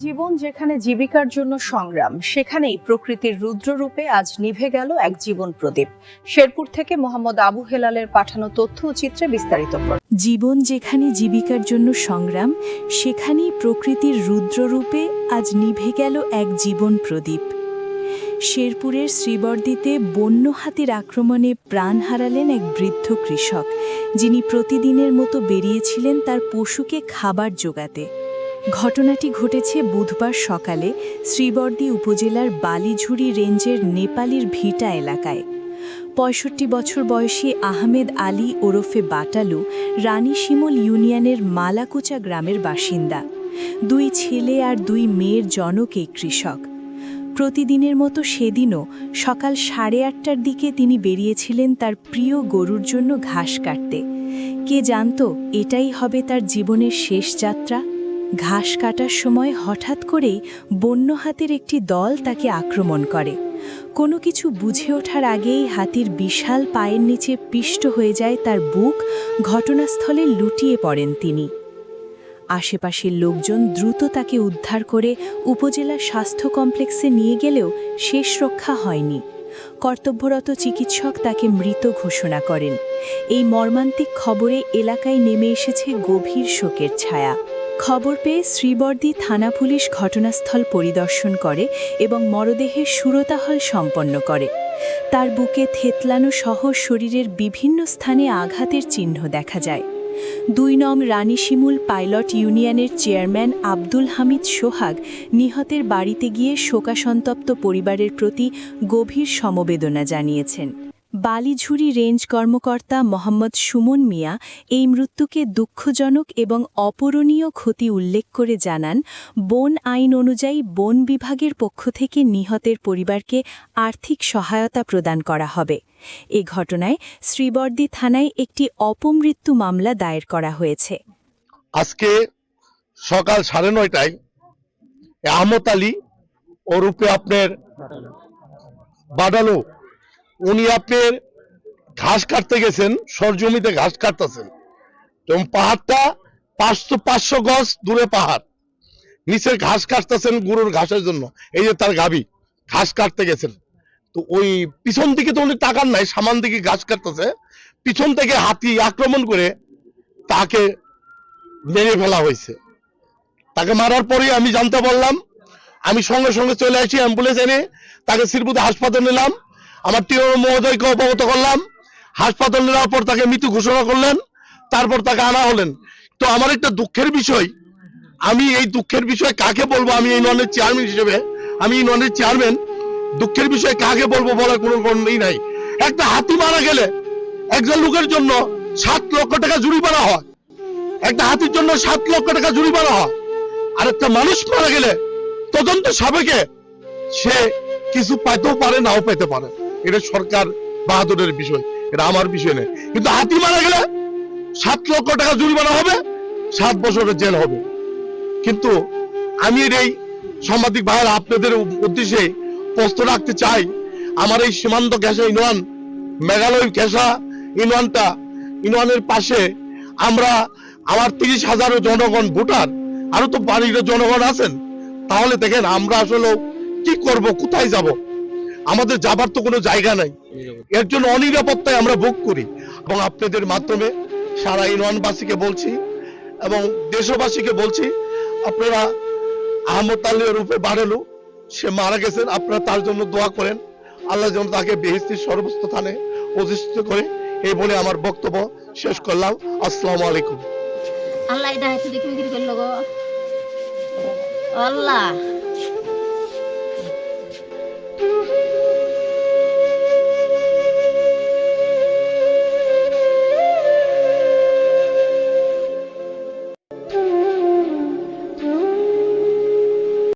জীবন যেখানে জীবিকার জন্য সংগ্রাম, সেখানেই প্রকৃতির রুদ্ররূপে আজ নিভে গেল এক জীবন প্রদীপ। শেরপুর থেকে মোহাম্মদ আবু হেলালের পাঠানো তথ্য চিত্রে বিস্তারিত জীবন যেখানে জীবিকার জন্য সংগ্রাম, সেখানেই প্রকৃতির রুদ্ররূপে আজ নিভে গেল এক জীবন প্রদীপ। শেরপুরের শ্রীবর্দিতে বন্য হাতির আক্রমণে প্রাণ হারালেন এক বৃদ্ধ কৃষক, যিনি প্রতিদিনের মতো বেরিয়েছিলেন তার পশুকে খাবার জোগাতে। ঘটনাটি ঘটেছে বুধবার সকালে শ্রীবর্দি উপজেলার বালিঝুড়ি রেঞ্জের নেপালির ভিটা এলাকায়। পঁয়ষট্টি বছর বয়সী আহমেদ আলী ওরফে বাটালু রানী শিমুল ইউনিয়নের মালাকুচা গ্রামের বাসিন্দা। দুই ছেলে আর দুই মেয়ের জনক এই কৃষক। প্রতিদিনের মতো সেদিনও সকাল সাড়ে আটটার দিকে তিনি বেরিয়েছিলেন তার প্রিয় গরুর জন্য ঘাস কাটতে। কে জানত, এটাই হবে তার জীবনের শেষ যাত্রা? ঘাস কাটার সময় হঠাৎ করেই বন্য হাতির একটি দল তাকে আক্রমণ করে। কোনো কিছু বুঝে ওঠার আগেই হাতির বিশাল পায়ের নিচে পিষ্ট হয়ে যায় তার বুক, ঘটনাস্থলে লুটিয়ে পড়েন তিনি। আশেপাশের লোকজন দ্রুত তাকে উদ্ধার করে উপজেলা স্বাস্থ্য কমপ্লেক্সে নিয়ে গেলেও শেষ রক্ষা হয়নি। কর্তব্যরত চিকিৎসক তাকে মৃত ঘোষণা করেন। এই মর্মান্তিক খবরে এলাকায় নেমে এসেছে গভীর শোকের ছায়া। খবর পেয়ে শ্রীবর্দী থানা পুলিশ ঘটনাস্থল পরিদর্শন করে এবং মরদেহের সুরতাহল সম্পন্ন করে। তার বুকে থেতলানো সহ শরীরের বিভিন্ন স্থানে আঘাতের চিহ্ন দেখা যায়। দুই নং রানী শিমুল পাইলট ইউনিয়নের চেয়ারম্যান আব্দুল হামিদ সোহাগ নিহতের বাড়িতে গিয়ে শোকাসন্তপ্ত পরিবারের প্রতি গভীর সমবেদনা জানিয়েছেন। বালিঝুরি রেঞ্জ কর্মকর্তা মোহাম্মদ সুমন মিয়া এই মৃত্যুকে দুঃখজনক এবং অপূরণীয় ক্ষতি উল্লেখ করে জানান, বন আইন অনুযায়ী বন বিভাগের পক্ষ থেকে নিহতের পরিবারকে আর্থিক সহায়তা প্রদান করা হবে। এ ঘটনায় শ্রীবর্দী থানায় একটি অপমৃত্যু মামলা দায়ের করা হয়েছে। আজকে সকাল সাড়ে নয়টায় আহমদ আলী ওরূপে আপনার বাডালো উনি আপনার ঘাস কাটতে গেছেন, সরজমিতে ঘাস কাটতেছেন। এবং পাহাড়টা পাঁচশো পাঁচশো গজ দূরে পাহাড়। নিচে ঘাস কাটতেছেন গরুর ঘাসের জন্য। এই যে তার গাবি ঘাস কাটতে গেছেন। তো ওই পিছন দিকে তো উনি টাকার নাই, সামান দিকে ঘাস কাটতেছে। পিছন থেকে হাতি আক্রমণ করে তাকে মেরে ফেলা হয়েছে। তাকে মারার পরেই আমি জানতে পারলাম, আমি সঙ্গে সঙ্গে চলে আসি অ্যাম্বুলেন্স এনে তাকে শ্রীপুতে হাসপাতাল নিলাম। আমার টিও মহোদয়কে অবগত করলাম, হাসপাতাল নেওয়ার পর তাকে মৃত্যু ঘোষণা করলেন, তারপর তাকে আনা হলেন। তো আমার একটা দুঃখের বিষয়, আমি এই দুঃখের বিষয় কাকে বলব? আমি এই ননের চেয়ারম্যান হিসেবে, আমি এই ননের চেয়ারম্যান দুঃখের বিষয় কাকে বলব বলার কোনো কারণই নাই। একটা হাতি মারা গেলে একজন লোকের জন্য সাত লক্ষ টাকা জরিমানা হয়। একটা হাতির জন্য সাত লক্ষ টাকা জরিমানা হয়। আর একটা মানুষ মারা গেলে তদন্ত সাবেকে সে কিছু পাইতেও পারে, নাও পেতে পারে। এটা সরকার বাহাদুরের বিষয়, এটা আমার বিষয় নেই কিন্তু হাতি মারা গেলে সাত লক্ষ টাকা জরিমানা হবে, সাত বছরের জেল হবে। কিন্তু আমি এই সাংবাদিক ভাইয়ের আপনাদের উদ্দেশ্যে প্রশ্ন রাখতে চাই, আমার এই সীমান্ত ঘেঁষা ইউনিয়ন মেঘালয় ঘেঁষা ইউনিয়নটা ইউনিয়নের পাশে আমরা আমার তিরিশ হাজারও জনগণ ভোটার আরও তো বাড়ির জনগণ আছেন। তাহলে দেখেন আমরা আসলে কি করব, কোথায় যাব? আমাদের যাবার তো কোনো জায়গা নাই। এর জন্য অনিরাপত্তায় আমরা ভোগ করি। এবং আপনাদের মাধ্যমে সারা ইউনিয়নবাসীকে বলছি এবং দেশবাসীকে বলছি আপনারা আহমদ আলী রূপে বাড়ালো সে মারা গেছেন আপনারা তার জন্য দোয়া করেন। আল্লাহ যেন তাকে বেহেস্তির সর্বস্থানে প্রতিষ্ঠিত করে। এই বলে আমার বক্তব্য শেষ করলাম। আসসালামু আলাইকুম। আল্লাহ এটা হাতে দেখি বিক্রি করল গো আল্লাহ।